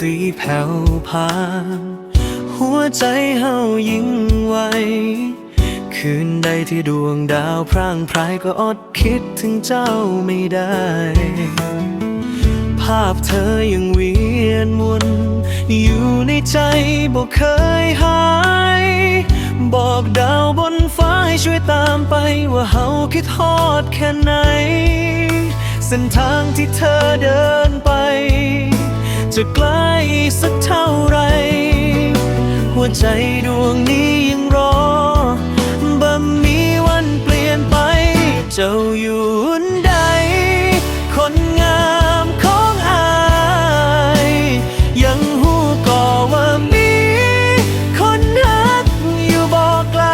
ปีแผ่วพานหัวใจเฮายิ่งไวคืนใดที่ดวงดาวพร่างพรายก็อดคิดถึงเจ้าไม่ได้ ภาพเธอยังเวียนวน อยู่ในใจบอกเคยหาย บอกดาวบนฟ้าให้ช่วยตามไปว่าเฮาคิดฮอดแค่ไหน เส้นทางที่เธอเดินไป จะไกลสักเท่าไร หัวใจดวงนี้ยังรอบ่มีวันเปลี่ยนไป เจ้าอยู่หนใด คนงามของอาย ยังหูก่อว่ามี คนฮักอยู่บอกไกล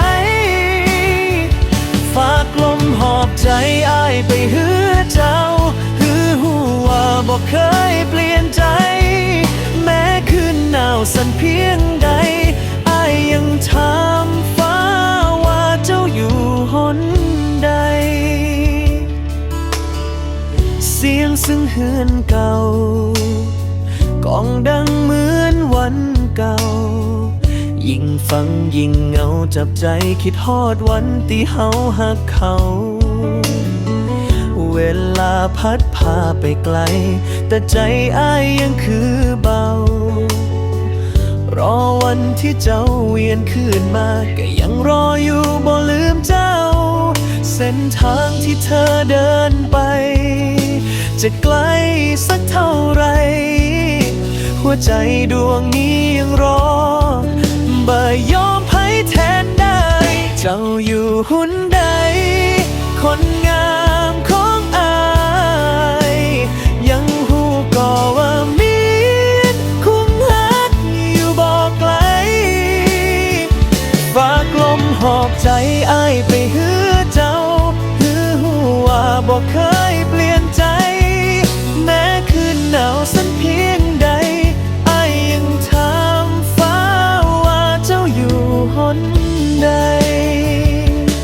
ฝากลมหอบใจอายไปหือเจ้า หือหัวาบอกเคยเปลี่ยนใจ ซึ่งเฮือนเก่ากองดังเหมือนวันเก่า ยิ่งฟังยิ่งเงาจับใจคิดฮอดวันที่เฮาหักเขา เวลาพัดพาไปไกล แต่ใจอ้ายยังคือเบา รอวันที่เจ้าเวียนคืนมา ก็ยังรออยู่บ่ลืมเจ้า เส้นทางที่เธอเดินไป จะไกลสักเท่าไร หัวใจดวงนี้ยังรอบ่ยอมแพ้แทนได้ เจ้าอยู่หุ่นใด คนงามของอาย ยังหูก่อว่ามีนคุ้งฮักอยู่บอกไกล ฝากลมหอบใจอายไปหือเจ้า หือหัวบอกเคยเปลี่ยนใจ ใด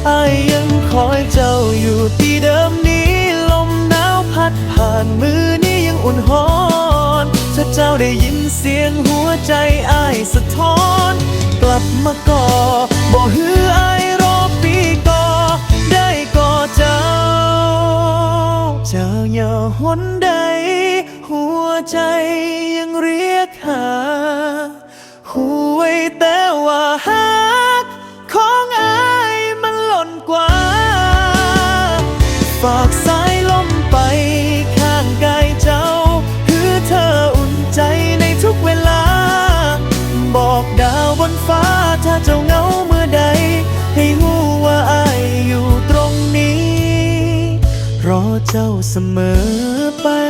อายยังคอยเจ้าอยู่ที่เดิมนี้ ลมหนาวพัดผ่านมือนี้ยังอุ่นหอนถ้าเจ้าได้ยินเสียงหัวใจอายสะท้อน กลับมาก่อบ่ฮืออายรอปีก่อได้ก่อเจ้า เจ้าอย่าหนใด หัวใจยังเรียกหา เสมอไป